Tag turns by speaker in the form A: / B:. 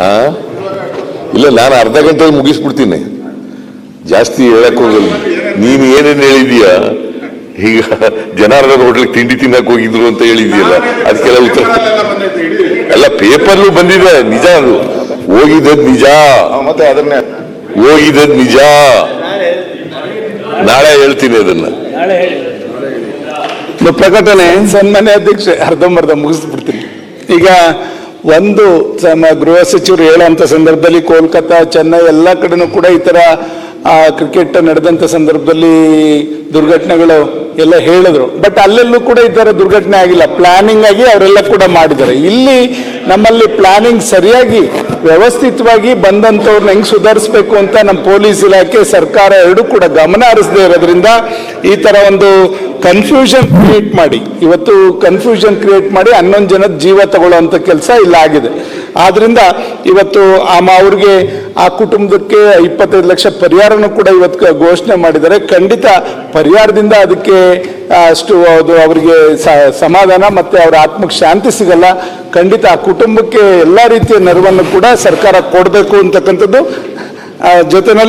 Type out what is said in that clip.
A: ಆ? ಇಲ್ಲ ನಾನು ಅರ್ಧ ಗಂಟೆಯಲ್ಲಿ ಮುಗಿಸ್ಬಿಡ್ತೀನಿ. ಜಾಸ್ತಿ ಹೇಳಕ್ ಹೋಗಲ್ಲ. ನೀನು ಏನೇನು ಹೇಳಿದೀಯ? ಈಗ ಜನಾರ್ದನ್ ಹೋಟ್ಲಿಗೆ ತಿಂಡಿ ತಿನ್ನಕ್ ಹೋಗಿದ್ರು ಅಂತ ಹೇಳಿದೀಯಲ್ಲ ಅದಕ್ಕೆಲ್ಲ ಉತ್ತರ. ಎಲ್ಲ ಪೇಪರ್ಲು ಬಂದಿದೆ ನಿಜ ಅದು. ಹೋಗಿದ್ದದ್ ನಿಜ.
B: ಮತ್ತೆ ಅದನ್ನ
A: ಹೋಗಿದ್ದದ್ ನಿಜ. ನಾಳೆ ಹೇಳ್ತೀನಿ ಅದನ್ನ.
C: ಪ್ರಕಟಣೆ. ಸನ್ಮಾನ್ಯ ಅಧ್ಯಕ್ಷೆ ಅರ್ಧಂಬರ್ಧ ಮುಗಿಸ್ಬಿಡ್ತೀನಿ. ಈಗ ಒಂದು ನಮ್ಮ ಗೃಹ ಸಚಿವರು ಹೇಳೋಂಥ ಸಂದರ್ಭದಲ್ಲಿ ಕೋಲ್ಕತ್ತಾ ಚೆನ್ನೈ ಎಲ್ಲ ಕಡೆನೂ ಕೂಡ ಈ ಥರ ಕ್ರಿಕೆಟ್ ನಡೆದಂಥ ಸಂದರ್ಭದಲ್ಲಿ ದುರ್ಘಟನೆಗಳು ಎಲ್ಲ ಹೇಳಿದ್ರು. ಬಟ್ ಅಲ್ಲೆಲ್ಲೂ ಕೂಡ ಈ ಥರ ದುರ್ಘಟನೆ ಆಗಿಲ್ಲ. ಪ್ಲಾನಿಂಗ್ ಆಗಿ ಅವರೆಲ್ಲ ಕೂಡ ಮಾಡಿದ್ದಾರೆ. ಇಲ್ಲಿ ನಮ್ಮಲ್ಲಿ ಪ್ಲಾನಿಂಗ್ ಸರಿಯಾಗಿ ವ್ಯವಸ್ಥಿತವಾಗಿ ಬಂದಂಥವ್ರನ್ನ ಹೆಂಗೆ ಸುಧಾರಿಸ್ಬೇಕು ಅಂತ ನಮ್ಮ ಪೊಲೀಸ್ ಇಲಾಖೆ ಸರ್ಕಾರ ಎರಡೂ ಕೂಡ ಗಮನ ಹರಿಸದೇ ಇರೋದ್ರಿಂದ ಈ ಥರ ಒಂದು ಕನ್ಫ್ಯೂಷನ್ ಕ್ರಿಯೇಟ್ ಮಾಡಿ. ಇವತ್ತು ಕನ್ಫ್ಯೂಷನ್ ಕ್ರಿಯೇಟ್ ಮಾಡಿ ಹನ್ನೊಂದು ಜನದ ಜೀವ ತಗೊಳ್ಳುವಂತ ಕೆಲಸ ಇಲ್ಲ ಆಗಿದೆ. ಆದ್ರಿಂದ ಇವತ್ತು ಆ ಅವ್ರಿಗೆ ಆ ಕುಟುಂಬಕ್ಕೆ ಇಪ್ಪತ್ತೈದು ಲಕ್ಷ ಪರಿಹಾರನೂ ಕೂಡ ಇವತ್ತು ಘೋಷಣೆ ಮಾಡಿದ್ದಾರೆ. ಖಂಡಿತ ಪರಿಹಾರದಿಂದ ಅದಕ್ಕೆ ಅಷ್ಟು ಅದು ಅವರಿಗೆ ಸಮಾಧಾನ ಮತ್ತೆ ಅವರ ಆತ್ಮಕ್ಕೆ ಶಾಂತಿ ಸಿಗಲ್ಲ. ಖಂಡಿತ ಆ ಕುಟುಂಬಕ್ಕೆ ಎಲ್ಲ ರೀತಿಯ ನೆರವನ್ನು ಕೂಡ ಸರ್ಕಾರ ಕೊಡಬೇಕು ಅಂತಕ್ಕಂಥದ್ದು ಜೊತೆನಲ್ಲಿ